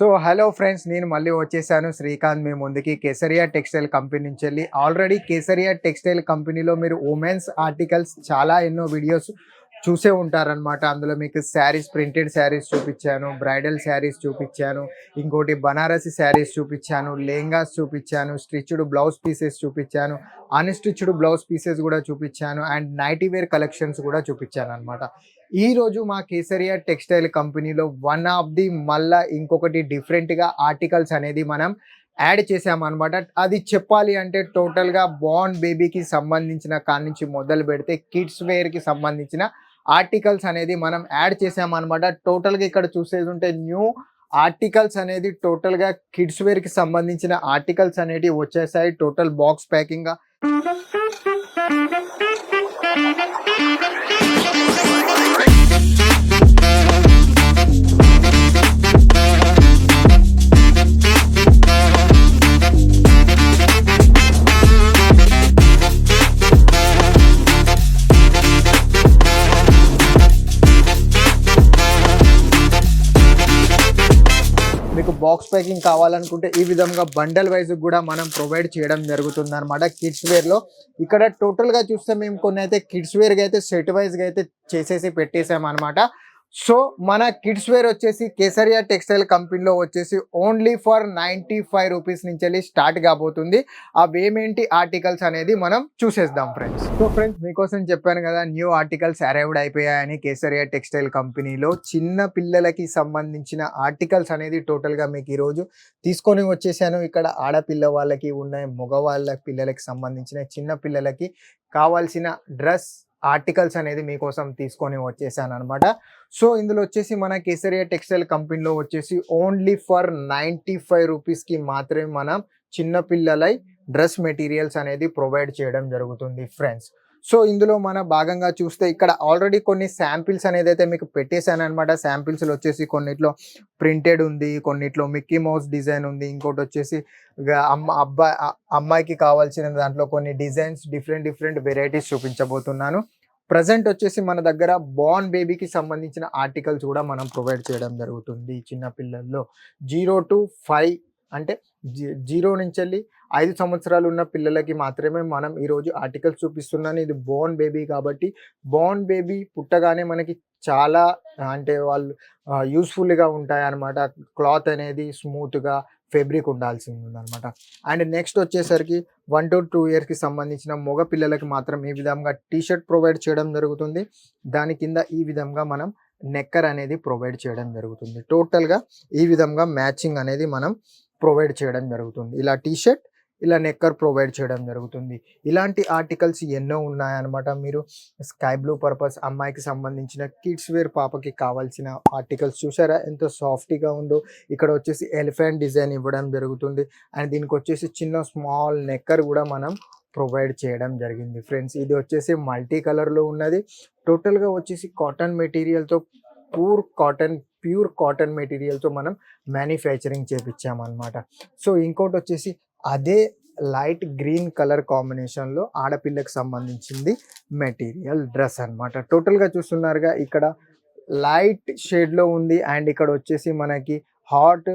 So hello friends నేను మళ్ళీ వచ్చేసాను. శ్రీకాంత్ మీ ముందుకి కేసరియా టెక్స్టైల్ కంపెనీ నుంచి వెళ్ళి. ఆల్రెడీ కేసరియా టెక్స్టైల్ కంపెనీలో మీరు ఉమెన్స్ ఆర్టికల్స్ చాలా ఎన్నో వీడియోస్ చూసే ఉంటారనమాట అందులో మీకు శారీస్ ప్రింటెడ్ శారీస్ చూపించాను బ్రైడల్ శారీస్ చూపించాను ఇంకోటి బనారసి శారీస్ చూపించాను లెహంగాస్ చూపించాను స్టిచ్డ్ బ్లౌజ్ పీసెస్ చూపించాను అన్స్టిచ్డ్ బ్లౌజ్ పీసెస్ కూడా చూపించాను అండ్ నైటీ వేర్ కలెక్షన్స్ కూడా చూపించాను అనమాట ఈరోజు మా కేసరియా టెక్స్టైల్ కంపెనీలో వన్ ఆఫ్ ది మళ్ళా ఇంకొకటి డిఫరెంట్గా ఆర్టికల్స్ అనేది మనం యాడ్ చేసామన్నమాట అది చెప్పాలి అంటే టోటల్గా బాన్ బేబీకి సంబంధించిన కాడి నుంచి మొదలు పెడితే కిడ్స్ వేర్కి సంబంధించిన ఆర్టికల్స్ అనేది మనం యాడ్ చేసామన్నమాట. టోటల్గా ఇక్కడ చూసేది ఉంటే న్యూ ఆర్టికల్స్ అనేది టోటల్గా కిడ్స్ వేర్కి సంబంధించిన ఆర్టికల్స్ అనేవి వచ్చేసాయి. టోటల్ బాక్స్ ప్యాకింగ్గా బాక్స్ ప్యాకింగ్ కావాలనుకుంటే ఈ విధంగా బండల్ వైజ్ కూడా మనం ప్రొవైడ్ చేయడం జరుగుతుంది అనమాట కిడ్స్ వేర్లో ఇక్కడ టోటల్గా చూస్తే మేము కొన్ని అయితే కిడ్స్ వేర్గా అయితే సెట్ వైజ్గా అయితే చేసేసి పెట్టేసాం అనమాట సో మన కిడ్స్ వేర్ వచ్చేసి కేసరియా టెక్స్టైల్ కంపెనీలో వచ్చేసి only for ninety five rupees నుంచి వెళ్ళి స్టార్ట్ కాబోతుంది. అవేమేంటి ఆర్టికల్స్ అనేది మనం చూసేద్దాం ఫ్రెండ్స్. సో ఫ్రెండ్స్ మీకోసం చెప్పాను కదా న్యూ ఆర్టికల్స్ అరైవ్డ్ అయిపోయాయని కేసరియా టెక్స్టైల్ కంపెనీలో చిన్న పిల్లలకి సంబంధించిన ఆర్టికల్స్ అనేది టోటల్గా మీకు ఈరోజు తీసుకొని వచ్చేసాను. ఇక్కడ ఆడపిల్ల వాళ్ళకి ఉన్నాయి మగవాళ్ళ పిల్లలకి సంబంధించిన చిన్న పిల్లలకి కావాల్సిన డ్రెస్ ఆర్టికల్స్ అనేది మీకోసం తీసుకొని వచ్చేసాను అనమాట సో ఇందులో వచ్చేసి మన కేసరియా టెక్స్టైల్ కంపెనీలో వచ్చేసి ఓన్లీ ఫర్ నైంటీ ఫైవ్ రూపీస్కి మాత్రమే మనం చిన్నపిల్లలై డ్రెస్ మెటీరియల్స్ అనేది ప్రొవైడ్ చేయడం జరుగుతుంది ఫ్రెండ్స్. సో ఇందులో మన భాగంగా చూస్తే ఇక్కడ ఆల్రెడీ కొన్ని శాంపిల్స్ అనేది అయితే మీకు పెట్టేశాను అనమాట శాంపిల్స్లో వచ్చేసి కొన్నిట్లో ప్రింటెడ్ ఉంది కొన్నిట్లో మిక్కీ మౌస్ డిజైన్ ఉంది ఇంకోటి వచ్చేసి అమ్మ అబ్బాయి అమ్మాయికి కావాల్సిన దాంట్లో కొన్ని డిజైన్స్ డిఫరెంట్ డిఫరెంట్ వెరైటీస్ చూపించబోతున్నాను. ప్రజెంట్ వచ్చేసి మన దగ్గర బార్న్ బేబీకి సంబంధించిన ఆర్టికల్స్ కూడా మనం ప్రొవైడ్ చేయడం జరుగుతుంది చిన్న పిల్లల్లో. జీరో టు ఫైవ్ అంటే జీ- జీరో నుంచి వెళ్ళి ఐదు సంవత్సరాలు ఉన్న పిల్లలకి మాత్రమే మనం ఈరోజు ఆర్టికల్స్ చూపిస్తున్నాను. ఇది బోర్న్ బేబీ కాబట్టి బోర్న్ బేబీ పుట్టగానే మనకి చాలా అంటే వాళ్ళు యూస్ఫుల్గా ఉంటాయి అన్నమాట క్లాత్ అనేది స్మూత్గా ఫెబ్రిక్ ఉండాల్సింది ఉందన్నమాట అండ్ నెక్స్ట్ వచ్చేసరికి వన్ టు టూ ఇయర్స్కి సంబంధించిన మగ పిల్లలకి మాత్రం ఈ విధంగా టీ షర్ట్ ప్రొవైడ్ చేయడం జరుగుతుంది. దాని కింద ఈ విధంగా మనం నెక్కర్ అనేది ప్రొవైడ్ చేయడం జరుగుతుంది. టోటల్గా ఈ విధంగా మ్యాచింగ్ అనేది మనం ప్రొవైడ్ చేయడం జరుగుతుంది. ఇలా టీ షర్ట్ ఇలా నెక్కర్ ప్రొవైడ్ చేయడం జరుగుతుంది. ఇలాంటి ఆర్టికల్స్ ఎన్నో ఉన్నాయన్నమాట. మీరు స్కై బ్లూ పర్పస్ అమ్మాయికి సంబంధించిన కిడ్స్ వేర్ పాపకి కావాల్సిన ఆర్టికల్స్ చూసారా? ఎంత సాఫ్ట్గా ఉందో. ఇక్కడ వచ్చేసి ఎలిఫెంట్ డిజైన్ ఇవ్వడం జరుగుతుంది. అండ్ దీనికి వచ్చేసి చిన్న స్మాల్ నెక్కర్ కూడా మనం ప్రొవైడ్ చేయడం జరిగింది. ఫ్రెండ్స్ ఇది వచ్చేసి మల్టీ కలర్లో ఉన్నది. టోటల్గా వచ్చేసి కాటన్ మెటీరియల్తో ప్యూర్ కాటన్ ప్యూర్ కాటన్ మెటీరియల్తో మనం మ్యానుఫ్యాక్చరింగ్ చేపించామన్నమాట. సో ఇంకోటి వచ్చేసి అదే లైట్ గ్రీన్ కలర్ కాంబినేషన్లో ఆడపిల్లకి సంబంధించింది మెటీరియల్ డ్రెస్ అన్నమాట. టోటల్గా చూస్తున్నారుగా ఇక్కడ లైట్ షేడ్లో ఉంది అండ్ ఇక్కడ వచ్చేసి మనకి హాట్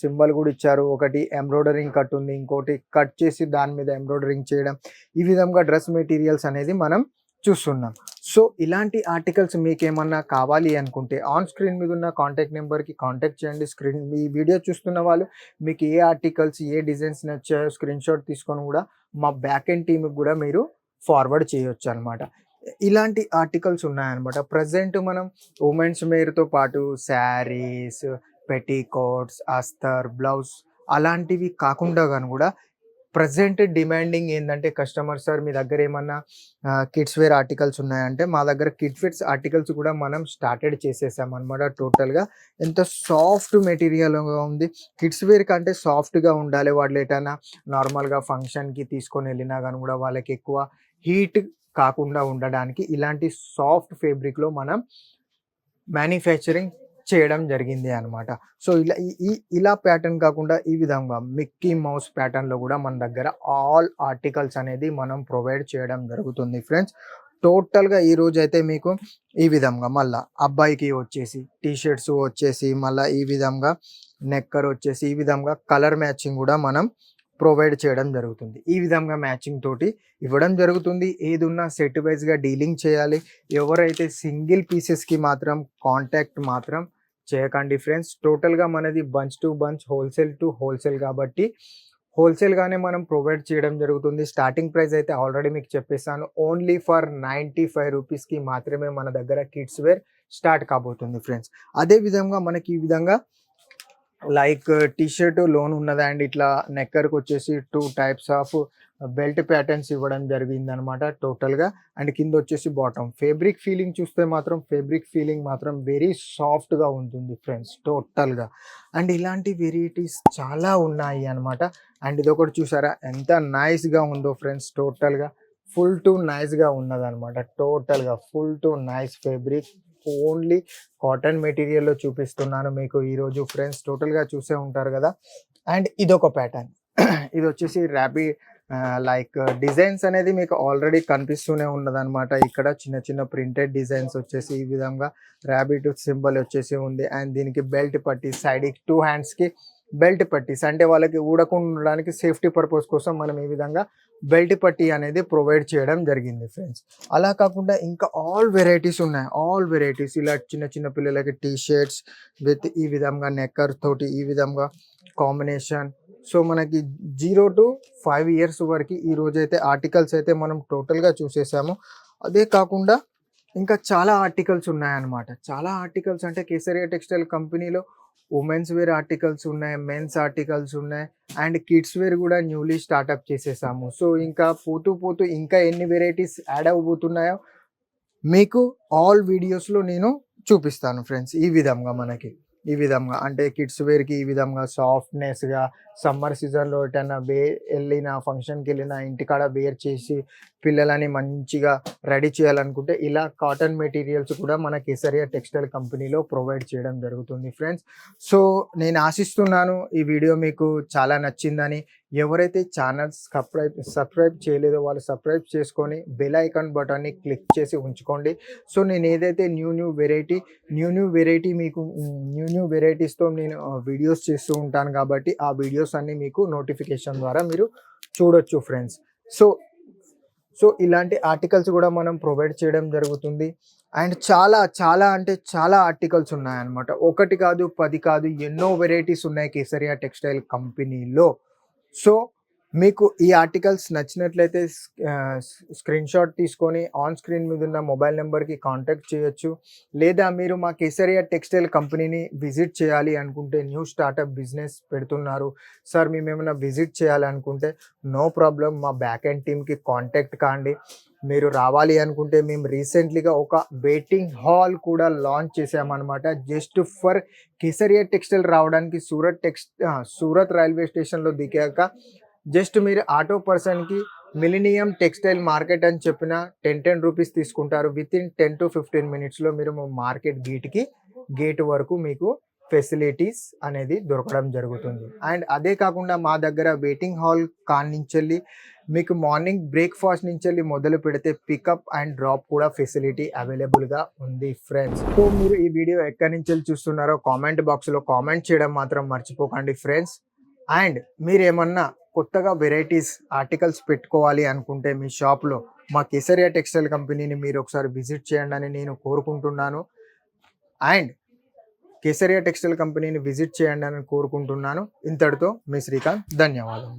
సింబల్ కూడా ఇచ్చారు. ఒకటి ఎంబ్రాయిడరింగ్ కట్ ఉంది ఇంకోటి కట్ చేసి దాని మీద ఎంబ్రాయిడరింగ్ చేయడం. ఈ విధంగా డ్రెస్ మెటీరియల్స్ అనేది మనం చూస్తున్నాం. సో ఇలాంటి ఆర్టికల్స్ మీకు ఏమన్నా కావాలి అనుకుంటే ఆన్ స్క్రీన్ మీద ఉన్న కాంటాక్ట్ నెంబర్కి కాంటాక్ట్ చేయండి. స్క్రీన్ మీ వీడియో చూస్తున్న వాళ్ళు మీకు ఏ ఆర్టికల్స్ ఏ డిజైన్స్ నచ్చాయో స్క్రీన్ షాట్ తీసుకొని కూడా మా బ్యాక్ ఎండ్ టీమ్కి కూడా మీరు ఫార్వర్డ్ చేయొచ్చు అనమాట ఇలాంటి ఆర్టికల్స్ ఉన్నాయన్నమాట. ప్రజెంట్ మనం ఉమెన్స్ వేర్తో పాటు శారీస్ పెటీకోట్స్ అస్తర్ బ్లౌజ్ అలాంటివి కాకుండా కానీ కూడా ప్రజెంట్ డిమాండింగ్ ఏంటంటే కస్టమర్ సార్ మీ దగ్గర ఏమన్నా కిడ్స్ వేర్ ఆర్టికల్స్ ఉన్నాయంటే మా దగ్గర కిడ్స్ ఫిట్స్ ఆర్టికల్స్ కూడా మనం స్టార్టెడ్ చేసేసాం అనమాట టోటల్గా. ఎంత సాఫ్ట్ మెటీరియల్గా ఉంది. కిడ్స్ వేర్ కంటే సాఫ్ట్గా ఉండాలి వాళ్ళు ఎటైనా నార్మల్గా ఫంక్షన్కి తీసుకొని వెళ్ళినా కానీ కూడా వాళ్ళకి ఎక్కువ హీట్ కాకుండా ఉండడానికి ఇలాంటి సాఫ్ట్ ఫేబ్రిక్లో మనం మ్యానుఫ్యాక్చరింగ్ చేయడం జరిగింది అనమాట సో ఇలా ఈ- ఇలా ప్యాటర్న్ కాకుండా ఈ విధంగా మిక్కీ మౌస్ ప్యాటర్న్లో కూడా మన దగ్గర ఆల్ ఆర్టికల్స్ అనేది మనం ప్రొవైడ్ చేయడం జరుగుతుంది ఫ్రెండ్స్ టోటల్గా ఈ రోజు అయితే మీకు ఈ విధంగా మళ్ళా అబ్బాయికి వచ్చేసి టీ షర్ట్స్ వచ్చేసి మళ్ళీ ఈ విధంగా నెక్కర్ వచ్చేసి ఈ విధంగా కలర్ మ్యాచింగ్ కూడా మనం ప్రొవైడ్ చేయడం జరుగుతుంది. ఈ విధంగా మ్యాచింగ్ తోటి ఇవ్వడం జరుగుతుంది. ఏది ఉన్నా సెట్ వైజ్గా డీలింగ్ చేయాలి. ఎవరైతే సింగిల్ పీసెస్కి మాత్రం కాంటాక్ట్ మాత్రం చేయకండి ఫ్రెండ్స్ టోటల్గా మనది bunch to bunch wholesale to wholesale కాబట్టి హోల్సేల్గానే మనం ప్రొవైడ్ చేయడం జరుగుతుంది. స్టార్టింగ్ ప్రైస్ అయితే ఆల్రెడీ మీకు చెప్పేసాను ఓన్లీ ఫర్ నైంటీ ఫైవ్ రూపీస్కి మాత్రమే మన దగ్గర కిడ్స్ వేర్ స్టార్ట్ కాబోతుంది ఫ్రెండ్స్. అదే విధంగా మనకి ఈ విధంగా లైక్ టీషర్ట్ లోన్ ఉన్నదా అండ్ ఇట్లా నెక్కర్కి వచ్చేసి two types of belt patterns ఇవ్వడం జరిగింది అనమాట టోటల్గా. అండ్ కింద వచ్చేసి బాటమ్. ఫేబ్రిక్ ఫీలింగ్ చూస్తే మాత్రం ఫేబ్రిక్ ఫీలింగ్ మాత్రం వెరీ సాఫ్ట్గా ఉంటుంది ఫ్రెండ్స్ టోటల్గా. అండ్ ఇలాంటి వెరైటీస్ చాలా ఉన్నాయి అనమాట అండ్ ఇది ఒకటి చూసారా ఎంత నైస్గా ఉందో ఫ్రెండ్స్ టోటల్గా. ఫుల్ టు నైస్గా ఉన్నదనమాట టోటల్గా. Full too nice fabric. Only cotton మెటీరియల్లో చూపిస్తున్నాను మీకు ఈరోజు ఫ్రెండ్స్ టోటల్గా చూసే ఉంటారు కదా. అండ్ ఇదొక ప్యాటర్న్. ఇది వచ్చేసి ర్యాపిడ్ లైక్ డిజైన్స్ uh, అనేది మీకు ఆల్రెడీ కనిపిస్తూనే ఉన్నదన్నమాట. ఇక్కడ చిన్న చిన్న ప్రింటెడ్ డిజైన్స్ వచ్చేసి ఈ విధంగా ర్యాబిట్ సింబల్ వచ్చేసి ఉంది. అండ్ దీనికి బెల్ట్ పట్టి సైడ్ టూ హ్యాండ్స్కి బెల్ట్ పట్టీస్. అంటే వాళ్ళకి ఊడకుండా ఉండడానికి సేఫ్టీ పర్పస్ కోసం మనం ఈ విధంగా బెల్ట్ పట్టీ అనేది ప్రొవైడ్ చేయడం జరిగింది ఫ్రెండ్స్ అలా కాకుండా ఇంకా ఆల్ వెరైటీస్ ఉన్నాయి. ఆల్ వెరైటీస్ ఇలా చిన్న చిన్న పిల్లలకి టీ షర్ట్స్ విత్ ఈ విధంగా నెక్కర్ తోటి ఈ విధంగా కాంబినేషన్ సో మనకి జీరో టు ఫైవ్ ఇయర్స్ వరకు ఈ రోజైతే ఆర్టికల్స్ అయితే మనం టోటల్గా చూసేసాము. అదే కాకుండా ఇంకా చాలా ఆర్టికల్స్ ఉన్నాయన్నమాట. చాలా ఆర్టికల్స్ అంటే కేసరియా టెక్స్టైల్ కంపెనీలో ఉమెన్స్ వేర్ ఆర్టికల్స్ ఉన్నాయి మెన్స్ ఆర్టికల్స్ ఉన్నాయి అండ్ కిడ్స్ వేర్ కూడా న్యూలీ స్టార్ట్అప్ చేసేసాము. సో ఇంకా పోతూ పోతూ ఇంకా ఎన్ని వెరైటీస్ యాడ్ అవ్వబోతున్నాయో మీకు ఆల్ వీడియోస్లో నేను చూపిస్తాను ఫ్రెండ్స్ ఈ విధంగా మనకి. ఈ విధంగా. అంటే కిడ్స్ వేర్కి ఈ విధంగా సాఫ్ట్నెస్గా సమ్మర్ సీజన్లో ఎటన్నా వే వెళ్ళిన ఫంక్షన్కి వెళ్ళిన ఇంటికాడ వేర్ చేసి పిల్లలని మంచిగా రెడీ చేయాలనుకుంటే ఇలా కాటన్ మెటీరియల్స్ కూడా మన కేసరియా టెక్స్టైల్ కంపెనీలో ప్రొవైడ్ చేయడం జరుగుతుంది ఫ్రెండ్స్. సో నేను ఆశిస్తున్నాను ఈ వీడియో మీకు చాలా నచ్చిందని. ఎవరైతే ఛానల్ సబ్స్క్రైబ్ సబ్స్క్రైబ్ చేయలేదో వాళ్ళు సబ్స్క్రైబ్ చేసుకొని బెల్ ఐకాన్ బటన్ని క్లిక్ చేసి ఉంచుకోండి. సో నేను ఏదైతే new new variety new new variety మీకు న్యూ న్యూ వెరైటీస్తో నేను వీడియోస్ చేస్తూ ఉంటాను కాబట్టి ఆ వీడియోస్ అన్నీ మీకు నోటిఫికేషన్ ద్వారా మీరు చూడొచ్చు ఫ్రెండ్స్. సో సో ఇలాంటి ఆర్టికల్స్ కూడా మనం ప్రొవైడ్ చేయడం జరుగుతుంది. అండ్ చాలా చాలా అంటే చాలా ఆర్టికల్స్ ఉన్నాయన్నమాట. ఒకటి కాదు పది కాదు ఎన్నో వెరైటీస్ ఉన్నాయి కేసరియా టెక్స్టైల్ కంపెనీలో. సో మీకు ఈ ఆర్టికల్స్ నచ్చినట్లయితే స్క్రీన్ షాట్ తీసుకొని ఆన్ స్క్రీన్ మీద ఉన్న మొబైల్ నెంబర్కి కాంటాక్ట్ చేయొచ్చు. లేదా మీరు మా కేసరియా టెక్స్టైల్ కంపెనీని విజిట్ చేయాలి అనుకుంటే న్యూ స్టార్టప్ బిజినెస్ పెడుతున్నారు. సార్ మేము ఏమైనా విజిట్ చేయాలనుకుంటే నో ప్రాబ్లం మా బ్యాక్ అండ్ టీమ్కి కాంటాక్ట్ కాండి. మీరు రావాలి అనుకుంటే మేము రీసెంట్లీగా ఒక వెయిటింగ్ హాల్ కూడా లాంచ్ చేసామన్నమాట జస్ట్ ఫర్ కేసరియా టెక్స్టైల్ రావడానికి సూరత్ టెక్స్ సూరత్ రైల్వే స్టేషన్లో దిగాక జస్ట్ మీరు ఆటో పర్సన్కి మిలినియం టెక్స్టైల్ మార్కెట్ అని చెప్పిన టెన్ టెన్ రూపీస్ తీసుకుంటారు. Within ten to fifteen మినిట్స్లో మీరు మార్కెట్ గేట్కి గేట్ వరకు మీకు ఫెసిలిటీస్ అనేది దొరకడం జరుగుతుంది. అండ్ అదే కాకుండా మా దగ్గర వెయిటింగ్ హాల్ కానించెల్లి మీకు మార్నింగ్ బ్రేక్ఫాస్ట్ నుంచి వెళ్ళి మొదలు పెడితే పికప్ అండ్ డ్రాప్ కూడా ఫెసిలిటీ అవైలబుల్గా ఉంది ఫ్రెండ్స్. సో మీరు ఈ వీడియో ఎక్కడి నుంచి వెళ్ళి చూస్తున్నారో కామెంట్ బాక్స్లో కామెంట్ చేయడం మాత్రం మర్చిపోకండి ఫ్రెండ్స్. అండ్ మీరేమన్నా కొత్తగా వెరైటీస్ ఆర్టికల్స్ పెట్టుకోవాలి అనుకుంటే మీ షాప్లో మా కేసరియా టెక్స్టైల్ కంపెనీని మీరు ఒకసారి విజిట్ చేయండి అని నేను కోరుకుంటున్నాను. అండ్ కేసరియా టెక్స్టైల్ కంపెనీని విజిట్ చేయండి అని కోరుకుంటున్నాను. ఇంతటితో మీ శ్రీకాంత్ ధన్యవాదాలు